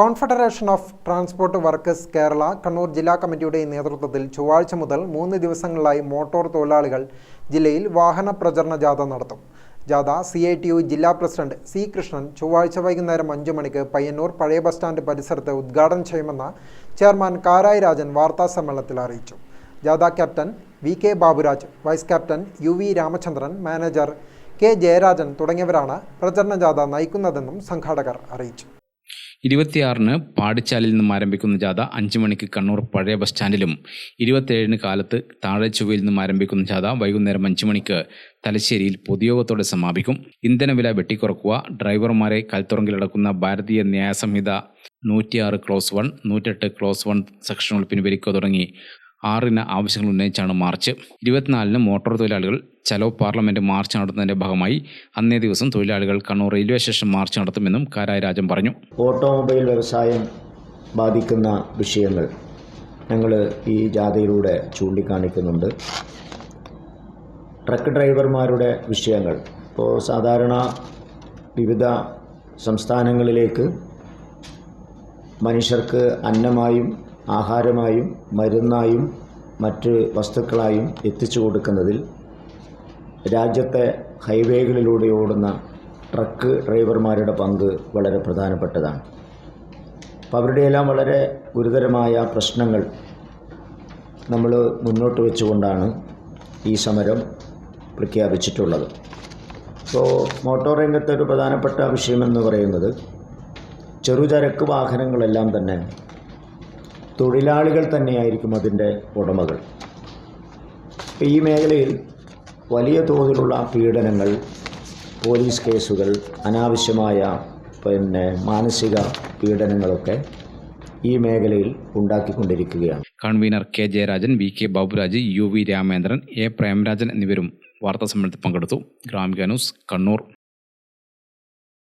Confederation of transport workers Kerala Kannur ജില്ലാ കമ്മിറ്റിയുടെ നേതൃത്വത്തിൽ ചൊവ്വാഴ്ച മുതൽ മൂന്ന് ദിവസങ്ങളിലായി മോട്ടോർ തൊഴിലാളികൾ ജില്ലയിൽ വാഹന പ്രചരണ ജാഥ നടത്തും. ജാഥ സി ഐ ടി യു ജില്ലാ പ്രസിഡന്റ് സി കൃഷ്ണൻ ചൊവ്വാഴ്ച വൈകുന്നേരം അഞ്ചു മണിക്ക് പയ്യന്നൂർ പഴയ ബസ് സ്റ്റാൻഡ് പരിസരത്ത് ഉദ്ഘാടനം ചെയ്യുമെന്ന് ചെയർമാൻ കാരായി രാജൻ വാർത്താസമ്മേളനത്തിൽ അറിയിച്ചു. ജാഥ captain V K Baburaj vice captain U V Ramachandran manager K Jayarajan തുടങ്ങിയവരാണ് പ്രചരണ ജാഥ നയിക്കുന്നതെന്നും സംഘാടകർ അറിയിച്ചു. ഇരുപത്തിയാറിന് പാടിച്ചാലിൽ നിന്നും ആരംഭിക്കുന്ന ജാഥ അഞ്ച് മണിക്ക് കണ്ണൂർ പഴയ ബസ് സ്റ്റാൻഡിലും ഇരുപത്തിയേഴിന് കാലത്ത് താഴെച്ചുവയിൽ നിന്നും ആരംഭിക്കുന്ന ജാഥ വൈകുന്നേരം അഞ്ച് മണിക്ക് തലശ്ശേരിയിൽ പൊതുയോഗത്തോടെ സമാപിക്കും. ഇന്ധനവില വെട്ടിക്കുറക്കുക ഡ്രൈവർമാരെ കൽത്തുറങ്കിലടക്കുന്ന ഭാരതീയ ന്യായ സംഹിത നൂറ്റിയാറ് ക്ലോസ് വൺ നൂറ്റെട്ട് ക്ലോസ് വൺ സെക്ഷനുകൾ പിൻവലിക്കുക തുടങ്ങി ആറിന് ആവശ്യങ്ങൾ ഉന്നയിച്ചാണ് മാർച്ച്. ഇരുപത്തിനാലിന് മോട്ടോർ തൊഴിലാളികൾ ചലോ പാർലമെന്റ് മാർച്ച് നടത്തുന്നതിന്റെ ഭാഗമായി അന്നേ ദിവസം തൊഴിലാളികൾ കണ്ണൂർ റെയിൽവേ സ്റ്റേഷൻ മാർച്ച് നടത്തുമെന്നും കാരായ രാജൻ പറഞ്ഞു. ഓട്ടോമൊബൈൽ വ്യവസായം ബാധിക്കുന്ന വിഷയങ്ങൾ ഞങ്ങൾ ഈ ജാഥയിലൂടെ ചൂണ്ടിക്കാണിക്കുന്നുണ്ട്. ട്രക്ക് ഡ്രൈവർമാരുടെ വിഷയങ്ങൾ. ഇപ്പോൾ സാധാരണ വിവിധ സംസ്ഥാനങ്ങളിലേക്ക് മനുഷ്യർക്ക് അന്നമായും ആഹാരമായും മരുന്നായും മറ്റ് വസ്തുക്കളായും എത്തിച്ചു കൊടുക്കുന്നതിൽ രാജ്യത്തെ ഹൈവേകളിലൂടെ ഓടുന്ന ട്രക്ക് ഡ്രൈവർമാരുടെ പങ്ക് വളരെ പ്രധാനപ്പെട്ടതാണ്. അപ്പോൾ അവരുടെയെല്ലാം വളരെ ഗുരുതരമായ പ്രശ്നങ്ങൾ നമ്മൾ മുന്നോട്ട് വെച്ചുകൊണ്ടാണ് ഈ സമരം പ്രഖ്യാപിച്ചിട്ടുള്ളത്. ഇപ്പോൾ മോട്ടോർ രംഗത്തെ ഒരു പ്രധാനപ്പെട്ട വിഷയമെന്ന് പറയുന്നത് ചെറുചരക്ക് വാഹനങ്ങളെല്ലാം തന്നെ തൊഴിലാളികൾ തന്നെയായിരിക്കും അതിന്റെ ഉടമകൾ. ഈ മേഖലയിൽ വലിയ തോതിലുള്ള പീഡനങ്ങൾ പോലീസ് കേസുകൾ അനാവശ്യമായ പിന്നെ മാനസിക പീഡനങ്ങളൊക്കെ ഈ മേഖലയിൽ ഉണ്ടാക്കിക്കൊണ്ടിരിക്കുകയാണ്. Convener K Jayarajan V K Baburaj U V Ramendran A Premarajan എന്നിവരും വാർത്താ സമ്മേളനത്തിൽ പങ്കെടുത്തു. ഗ്രാമിക ന്യൂസ് കണ്ണൂർ.